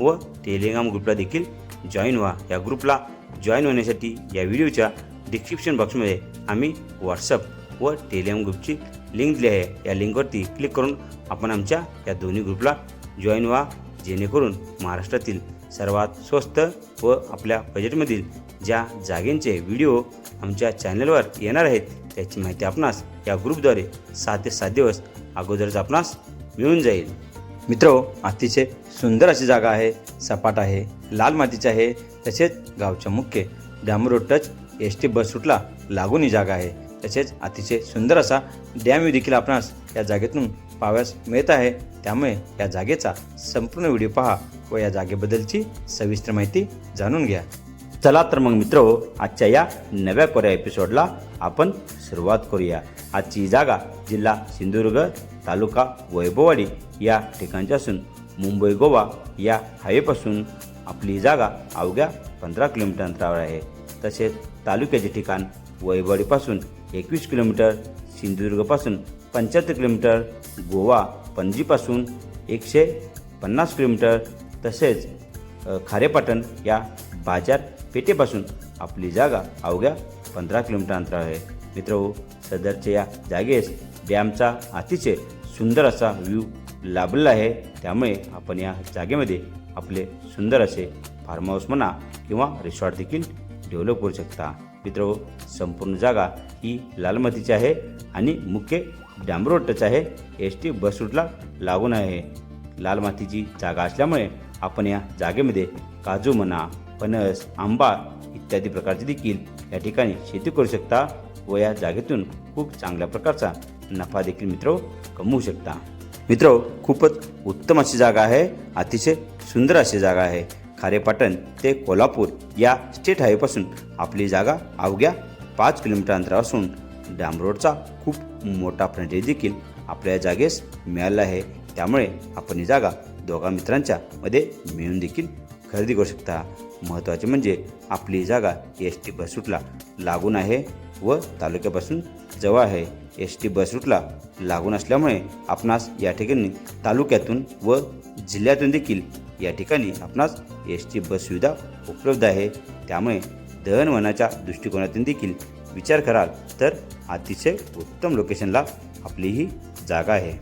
हो, व टेलिग्राम ग्रुपला देखील जॉईन व्हा. या ग्रुपला जॉईन होण्यासाठी या व्हिडिओच्या डिस्क्रिप्शन बॉक्समध्ये आम्ही व्हॉट्सअप व टेलिग्राम ग्रुपची लिंक दिली आहे. या लिंकवरती क्लिक करून आपण आमच्या या दोन्ही ग्रुपला जॉईन व्हा जेणेकरून महाराष्ट्रातील सर्वात स्वस्त व आपल्या बजेटमधील ज्या जागेंचे व्हिडिओ आमच्या चॅनलवर येणार आहेत त्याची माहिती आपणास या ग्रुपद्वारे सात ते सात दिवस अगोदरच आपणास मिळून जाईल. मित्र अतिशय सुंदर अशी जागा आहे सपाट आहे लाल मातीची आहे तसेच गावच्या मुख्य dam road touch S T bus रूटला लागून ही जागा आहे. तसेच अतिशय सुंदर असा डॅम व्ह्यू देखील आपणास या जागेतून पाहाव्यास मिळत आहे. त्यामुळे या जागेचा संपूर्ण व्हिडिओ पहा व या जागेबद्दलची सविस्तर माहिती जाणून घ्या. चला तर मग मित्र आजच्या या नव्या कोऱ्या एपिसोडला आपण सुरुवात करूया. आजची ही जागा जिल्हा सिंधुदुर्ग तालुका वैभववाडी या ठिकाणचे असून मुंबई गोवा या हायवेपासून आपली जागा अवघ्या पंधरा किलोमीटर अंतरावर आहे. तसेच तालुक्याचे ठिकाण वैभववाडीपासून एकवीस किलोमीटर सिंधुदुर्गपासून पंच्याहत्तर किलोमीटर गोवा पणजीपासून एकशे पन्नास किलोमीटर तसेच खारेपाटण या बाजारपेठेपासून आपली जागा अवघ्या पंधरा किलोमीटर अंतरावर आहे. मित्र सदरच्या या जागेस डॅमचा अतिशय सुंदर असा व्ह्यू लाभलेला आहे. त्यामुळे आपण या जागेमध्ये आपले सुंदर असे फार्म हाऊस म्हणा किंवा रिसॉर्ट देखील डेव्हलप करू शकता. मित्र संपूर्ण जागा ही लाल मातीची आहे आणि मुख्य डॅम टच आहे. एस टी बस रूटला लागून आहे. लाल मातीची जागा असल्यामुळे आपण या जागेमध्ये काजू म्हणा फणस आंबा इत्यादी प्रकारचे देखील या ठिकाणी शेती करू शकता व या जागेतून खूप चांगल्या प्रकारचा नफा देखील मित्र कमवू शकता. मित्र खूपच उत्तम अशी जागा आहे. अतिशय सुंदर अशी जागा आहे. खारेपाटण ते कोल्हापूर या स्टेट हायवेपासून आपली जागा अवघ्या पाच किलोमीटर अंतरावर असून डॅम रोडचा खूप मोठा फ्रंटेज देखील आपल्या या जागेस मिळाला आहे. त्यामुळे आपण ही जागा दोघा मित्रांच्या मध्ये मिळून देखील खरेदी करू शकता. महत्त्वाचे म्हणजे आपली जागा एस टी बस रूटला लागून आहे. व तालुक्यापासून जवळ आहे. एस टी बस रूटला लागून असल्यामुळे आपणास या ठिकाणी तालुक्यातून व जिल्ह्यातून देखील या ठिकाणी आपणास एस टी बस सुविधा उपलब्ध आहे. त्यामुळे दळणवळणाच्या दृष्टिकोनातून देखील विचार कराल तर अतिशय उत्तम लोकेशनला आपली ही जागा आहे.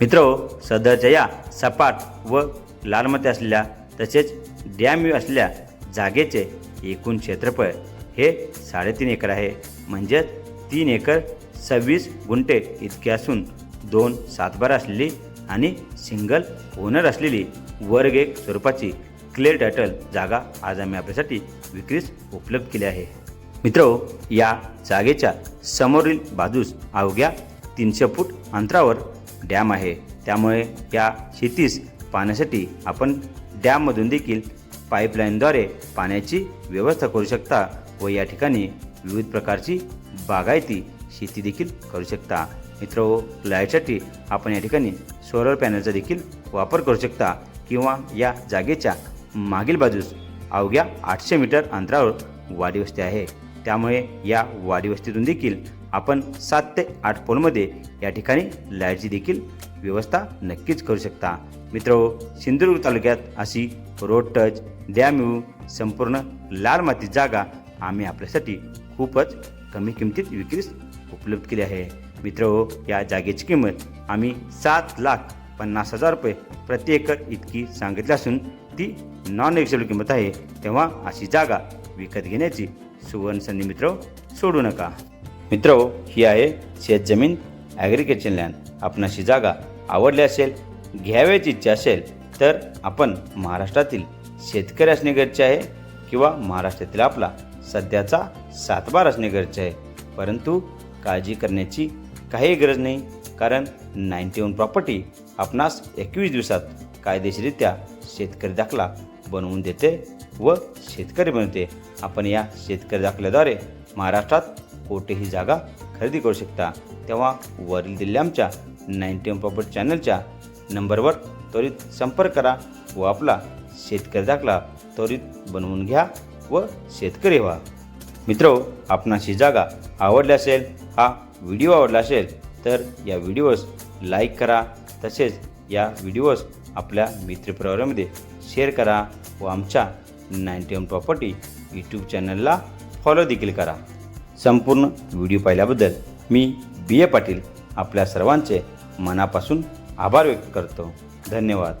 मित्र हो, सध्याच्या या सपाट व लालमती असलेल्या तसेच डॅम असलेल्या जागेचे एकूण क्षेत्रफळ हे साडेतीन एकर आहे. म्हणजेच तीन एकर सव्वीस गुंठे इतके असून दोन सातबार असलेली आणि सिंगल ओनर असलेली वर्ग एक स्वरूपाची क्लिअर टायटल जागा आज आम्ही आपल्यासाठी विक्रीस उपलब्ध केली आहे. मित्र हो, या जागेच्या समोरील बाजूस अवघ्या तीनशे फूट अंतरावर डॅम आहे. त्यामुळे या शेतीस पाण्यासाठी आपण डॅममधून देखील पाईपलाईनद्वारे पाण्याची व्यवस्था करू शकता व या ठिकाणी विविध प्रकारची बागायती शेती देखील करू शकता. मित्र हो, लाईटसाठी आपण या ठिकाणी सोलर पॅनलचा देखील वापर करू शकता किंवा या जागेच्या मागील बाजूस अवघ्या आठशे मीटर अंतरावर वाडी वस्ती आहे. त्यामुळे या वाडी वस्तीतून देखील आपण सात ते आठ पोलमध्ये या ठिकाणी लाईटची देखील व्यवस्था नक्कीच करू शकता. मित्र हो, सिंधुदुर्ग तालुक्यात अशी रोड टच डॅम येऊ संपूर्ण लाल माती जागा आम्ही आपल्यासाठी खूपच कमी किमतीत विक्रीस उपलब्ध केली आहे. मित्र हो, या जागेची किंमत आम्ही सात लाख पन्नास हजार रुपये प्रति एकर इतकी सांगितली असून ती नॉन नेक्सेबल किंमत आहे. तेव्हा अशी जागा विकत घेण्याची सुवर्ण संधी मित्र हो, सोडू नका. मित्र हो, ही आहे शेतजमीन ॲग्रिकल्चर लँड आपणाशी जागा आवडली असेल घ्यावयाची इच्छा असेल तर आपण महाराष्ट्रातील शेतकरी असणे गरजेचे आहे किंवा महाराष्ट्रातील आपला सध्याचा सातबार असणे गरजेचे आहे. परंतु काळजी करण्याची काही गरज नाही कारण नाईन्टी वन प्रॉपर्टी आपणास एकवीस दिवसात कायदेशीरित्या शेतकरी दाखला बनवून देते व शेतकरी बनवते. आपण या शेतकरी दाखल्याद्वारे महाराष्ट्रात कोठेही जागा खरेदी करू शकता. तेव्हा वरील दिल्ली आमच्या नाईन्टी वन प्रॉपर्टी चॅनलच्या नंबरवर त्वरित संपर्क करा व आपला शेतकरी दाखला त्वरित बनवून घ्या. व शेतकरी व्हा. मित्र आपणास ही जागा आवडली असेल हा व्हिडिओ आवडला असेल तर या व्हिडिओस लाईक करा तसेच या व्हिडिओस आपल्या मित्रपरिवारामध्ये शेअर करा व आमच्या नाईन्टी वन प्रॉपर्टी यूट्यूब चॅनलला फॉलो देखील करा. संपूर्ण व्हिडिओ पाहिल्याबद्दल मी बी ए पाटील आपल्या सर्वांचे मनापासून आभार व्यक्त करतो. धन्यवाद.